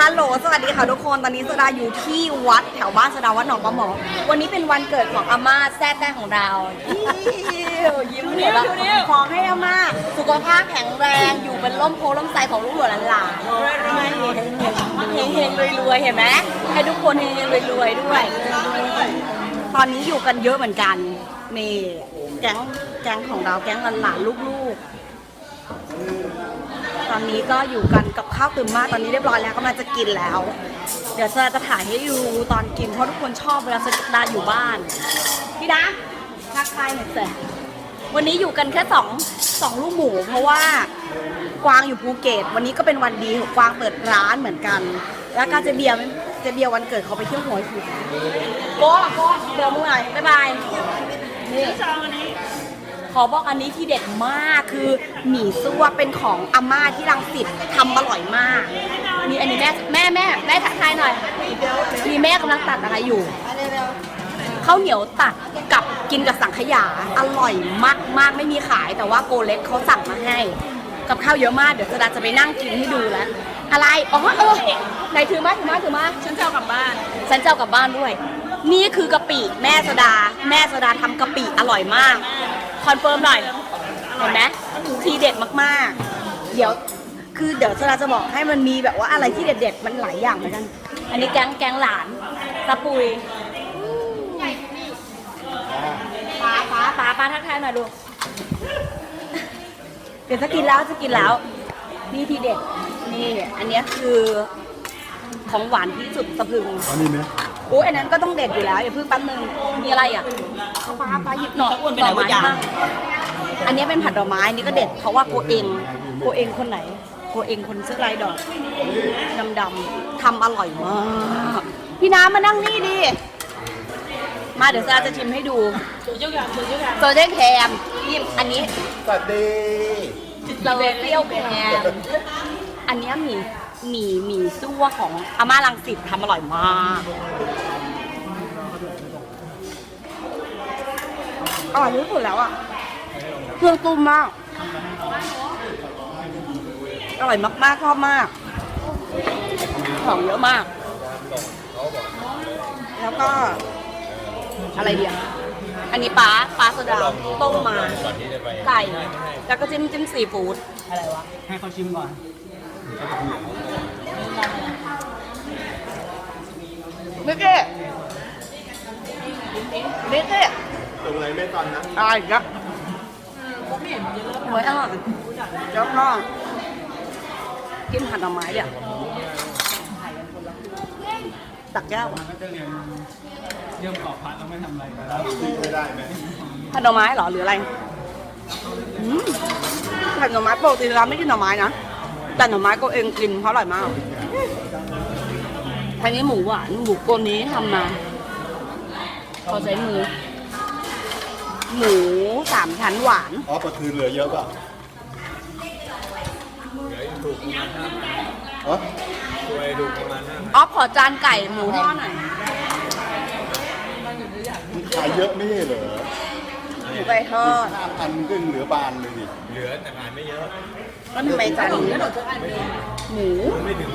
ฮัลโหล สวัสดีค่ะทุกคน ตอนนี้สดาอยู่ที่วัดแถวบ้านสดาวัดหนองปลาหมอ วันนี้เป็นวันเกิดของอาม่าแซ่แต้ของเรายิ้วยิ้มหัวเราะขอให้อาม่าสุขภาพแข็งแรง อยู่เป็นร่มโพล่มไทรของลูกหลานหลานเฮงเฮงรวยรวยๆเห็นไหมให้ทุกคนเฮงเฮงรวยรวยๆด้วย ตอนนี้อยู่กันเยอะเหมือนกันนี่แก๊งแก๊งของเราแก๊งหลานๆลูกๆ ตอนนี้ก็อยู่กันกับข้าวตื่นมากตอนนี้เรียบร้อยแล้วกำลังจะกินแล้ว เดี๋ยวจะจะถ่ายให้ดูตอนกินเพราะทุกคนชอบเวลาสดาอยู่บ้านพี่ดาทักทายหน่อยสิวันนี้อยู่กันแค่สองสองลูกหมู เพราะว่ากวางอยู่ภูเก็ตวันนี้ก็เป็นวันดีกวางเปิดร้านเหมือนกัน แล้วก็เจเบียร์เจเบียร์วันเกิดเขาไปเที่ยวหัวหินโก้โก้เดี๋ยวมึงหน่อยบ๊ายบายนี่ ขอบอกอันนี้ที่เด็ดมากคือหมี่ซั่วเป็นของอาม่าที่รังสิตทำอร่อยมากนี่อันนี้แม่แม่แม่แม่ทักทายหน่อยนี่แม่กำลังตัดอะไรอยู่ข้าวเหนียวตัดกับกินกับสังขยาอร่อยมากมากไม่มีขาย แต่ว่าโกเล็กเขาสั่งมาให้ กับข้าวเยอะมากเดี๋ยวสดาจะไปนั่งกินให้ดูแล้ว อะไรอ๋อเออไหนถือมาถือมาถือมาฉันจะเอากลับบ้าน ฉันจะเอากลับบ้านด้วย นี่คือกะปิแม่สดา แม่สดาทำกะปิอร่อยมาก คอนเฟิร์มหน่อย เห็นไหมทีเด็ดมากๆ เดี๋ยว คือเดี๋ยวสดาจะบอกให้มันมีแบบว่าอะไรที่เด็ดๆ มันหลายอย่างเหมือนกัน อันนี้แกงแกงหลานตะปุยป้าป้าป้าป้าทักทายหน่อยลูกเดี๋ยวจะกินแล้วจะกินแล้วนี่ทีเด็ดนี่อันเนี้ยคือของหวานที่สุดสะพรึงอันนี้ไหมโอ้ยอันนั้นก็ต้องเด็ดอยู่แล้วอย่าเพิ่งแป๊บนึงมีอะไรอะ ปลาปลาหยิบหน่อหน่อไม้มาอันนี้เป็นผัดดอกไม้อันนี่ก็เด็ดเพราะว่าโกเองโกเองคนไหนโกเองคนเสื้อลายดอกดำดำๆทำอร่อยมากพี่น้ำมานั่งนี่ดิมาเดี๋ยวซาจะชิมให้ดูโซเจนแคมนี่อันนี้สวัสดีเราเปรี้ยวแพงอันเนี้ยหมี่หมี่หมี่ซั่วของอาม่าลังสิตทำอร่อยมาก อร่อยที่สุดแล้วอะเครื่องตุ้มมาก อร่อยมากๆชอบมาก ของเยอะมาก แล้วก็ อะไรเดียวอันนี้ปลาปลาโซดาต้มมาไก่แล้วก็จิ้มจิ้มซีฟู้ดให้เขาชิมก่อนมิกกี้มิกกี้ ตรงไหนไม่ตอนนะอะไรอีกอะหวยอร่อยเจ้าพ่อกินผัดหน่อไม้เดี๋ยวตักแก้วอะก็จะเรียนเรื่องเกาะพัดแล้วไม่ทำอะไรกันแล้วที่ไม่ได้ไหมผัดหน่อไม้เหรอหรืออะไรอืมผัดหน่อไม้ปกติเราไม่กินหน่อไม้นะแต่หน่อไม้ก็เองกินเพราะอร่อยมากอันนี้หมูหวานหมูกลมนี้ทำมาเขาใช้มือ หมูสามชั้นหวาน อ๋อปลาทูเหลือเยอะป่ะอ๋อออฟขอจานไก่หมูทอดหน่อยมันขายเยอะไม่ใช่เหรอหมูไก่ทอดห้าพันก็เหลือบานเลยดิแล้วทำไมจานนี้หมูไม่ถึง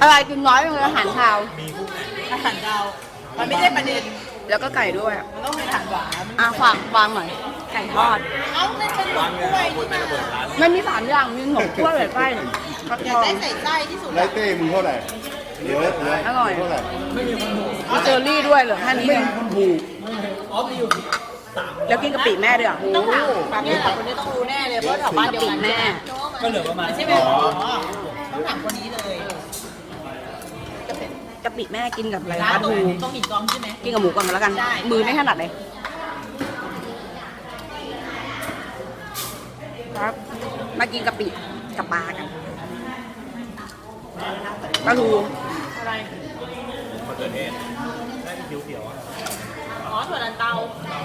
อะไรกินน้อยเป็นอาหารคาวอาหารดาวมันไม่ได้ประเด็น แล้วก็ไก่ด้วยมันต้องเป็นอาหารหวานอะฝากวางหน่อยไก่ทอด เอ้าไม่เป็นหวานกล้วยนี่นะมันมีสามอย่างมีหนมกล้วยแบบไส้ฟักอทยากองได้ใส่ไส้ที่สุดไรอะเต้มึงเท่าไหร่เหลือเหลืออร่อยเท่าไหร่มีเจอรี่ด้วยเหรอแค่นี้เองแล้วกินกะปิแม่ด้วยอะต้องถามเนี่ยคนนี้ต้องรู้แน่เลยเพราะแถวบ้านกะเดียวปิกันแม่ก็เหลือประมาณใช่ไหมอ๋อต้องถามคนนี้เลย กะปิแม่กินกับอะไรร้านปลาตรงทูตรงหินกองใช่ไหม กินกับหมูก่อนแล้วกัน ได้ มือไม่ถนัดเลยครับมากินกะปิกับปลากันปลาทูอะไรอ๋อถั่วลันเตา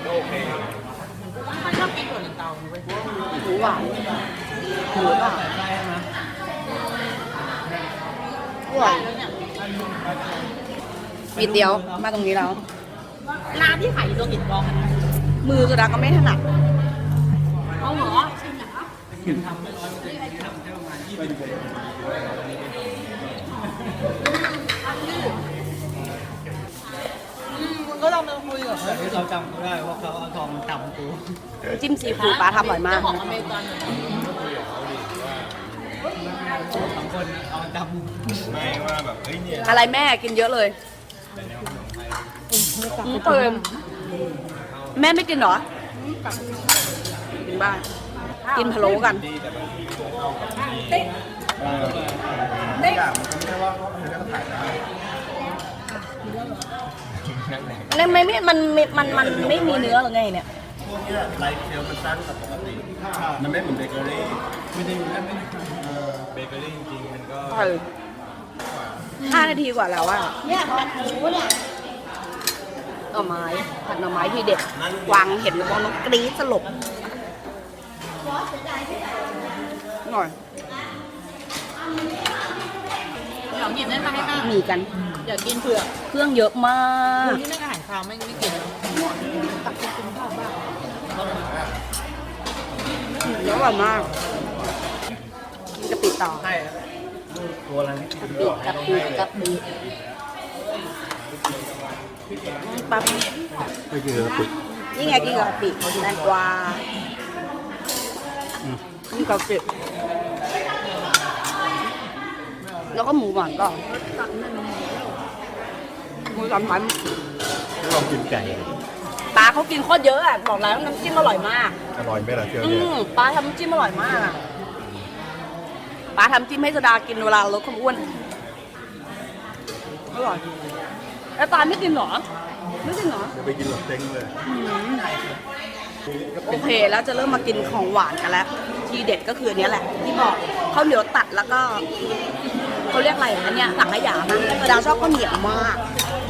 โอเคไม่ค่อยชอบกินถั่วลันเตาเว้ยหมูหวานหมูหวานได้ไหมได้แล้วเนี่ย มีเตียวมาตรงนี้แล้ว ร้านที่ขายอยู่ตรงหินกองอะมือสุดาก็ไม่ถนัดเอาเหรอเห็นทำไม่ร้อยเปอร์เซ็นต์ทำแค่ประมาณยี่สิบอืมคุณก็ลองไปคุยกับเขาเราจำเขาได้ว่าเขาเอาทองมาตำกู จิ้มซีฟู้ดป้าทำอร่อยมาก เจ้าของอเมริกันเหรอ สองคนเอามาตำไม่ว่าแบบเฮ้ยเนี่ยอะไรแม่กินเยอะเลยอืมเติมแม่ไม่กินเหรอกินบ้างกินพะโล้กันเออทุกอย่างมันก็ไม่ได้ว่าเขาเป็นเรื่องขายได้มันไม่ไม่มันมันมันมันไม่มีเนื้อหรือไงเนี่ย พวกเนี้ยไลฟ์เซลมันสั้นกว่าปกติมันไม่เหมือนเบเกอรี่ไม่ได้ไม่ได้ ๆมันก็เออห้านาทีกว่าแล้วอะเนี่ยผัดหมูเนี่ยหน่อไม้ผัดหน่อไม้ที่เด็ดวางเห็นแล้วมองน้องกรี๊ดสลบหน่อยเดี๋ยวหยิบนั่นมาให้แม่มีกัน อยากกินเผือกเครื่องเยอะมากคนที่ไม่อาหารคาวไม่ไม่กินตักกินคุณข้าวบ้างแล้วอร่อยมากมีกะปิต่อใช่ ตัวอะไรกะปิกะปิกะปิปั๊บไม่กินกะปินี่ไงกินกะปิแตงกวานี่กะปิแล้วก็หมูหวานก่อนหมูสามชั้นลองกินไก่ปลาเขากินโคตรเยอะอะบอกแล้วน้ำจิ้มอร่อยมาก อร่อยไหมล่ะเชื่อเนี่ยมปลาทำน้ำจิ้มอร่อยมากอะ ปลาทำจิ้มให้สดากินเวลาลดความอ้วนอร่อยแล้วปลาไม่กินเหรอ ไม่กินเหรอเดี๋ยวไปกินหลอดเต็งเลยโอเคแล้วจะเริ่มมากินของหวานกันแล้ว ทีเด็ดก็คืออันเนี้ยแหละ ที่บอกข้าวเหนียวตัดแล้วก็เขาเรียกอะไรอันเนี้ยสังขยามั้งสดาชอบข้าวเหนียวมาก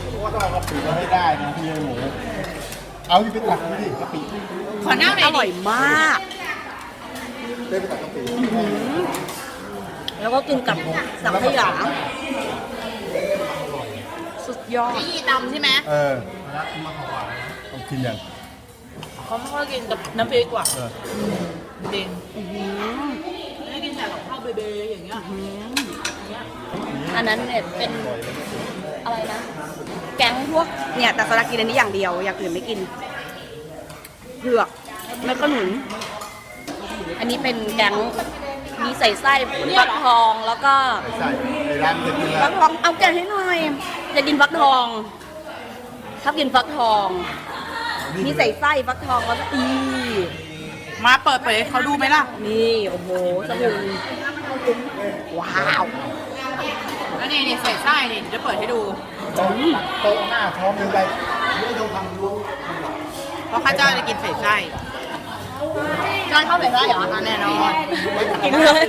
เพราะว่าต้องเอากะปิมาให้ได้นะพี่หมูเอาที่ไปตักดูดิกะปิขอหน้าหน่ออยร่อดิยมากได้ไปตักกะปิ แล้วก็กินกับสังขยาสุดยอดนี่ตำใช่ไหมเออต้องกินอย่างเขาไม่ค่อยกินกับน้ำพริกว่ะเออจริงอื้อหือไม่ได้กินแต่กับข้าวเบย์ๆอย่างเงี้ยอันนั้นเนี่ยเป็นอะไรนะ แก๊งพวกเนี่ยแต่สดากินอันนี้อย่างเดียว อย่างอื่นไม่กินเผือกแล้วก็หนุน อันนี้เป็นแก๊ง มีใส่ไส้ฟักทองแล้วก็ใส่ใส่ในร้านจะกินแล้ฟัวกทองเอาแกะให้หน่อยจะกินฟักทองชอบกินฟักทอง มีใส่ไส้ฟักทองแล้วก็อีมาเปิดเผยให้เขาดูไหมล่ะ นี่โอ้โหสมุนว้าวแล้วนี่นี่ใส่ไส้นี่เดี๋ยวจะเปิดให้ดูโต๊ะหน้าพร้อมเลยไปไม่ต้องทำรู้เพราะข้าเจ้าจะกินใส่ไส้ จอนชอบใส่ไส้เหรอแน่นอนกินเลย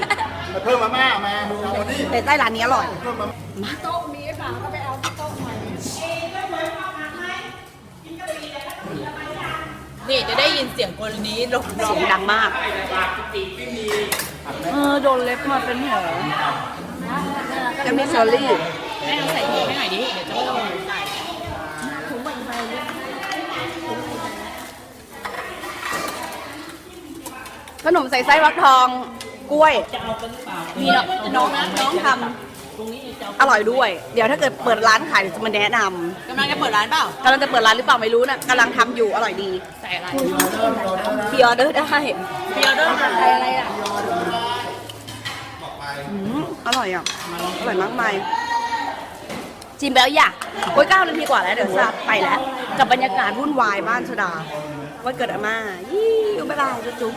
เพิ่มมาม่ามาเอาวันนี้ใส่ไส้ร้านนี้อร่อยเพิ่มมานี่จะได้ยินเสียงคนนี้ลงเสียงดังมากเออโดนเล็บมาเป็นแผลจะมีเชอรี่แม่ใส่ถุงให้หน่อยดิเดี๋ยวจะไม่ต้องใส่ ขนมใส่ไส้ฟักทองกล้วย มีน้องน้องน้องทำอร่อยด้วย เดี๋ยวถ้าเกิดเปิดร้านขายเดี๋ยวจะมาแนะนกำลังจะเปิดร้านเปล่าำกำลังจะเปิดร้านหรือเปล่าไม่รู้นะกำลังทำอยู่อร่อยดีใส่อะไรพีออเดอร์ได้เพียวเดินใส่อะไรอะอืมอร่อยอะอร่อยมากมายจิมไปแล้วอยากโอ้ยเก้านาทีกว่าแล้วเดี๋ยวจะไปแล้วกับบรรยากาศวุ่นวายบ้านชดาวันเกิดอาม่ายี่บ๊ายบายจุ๊บ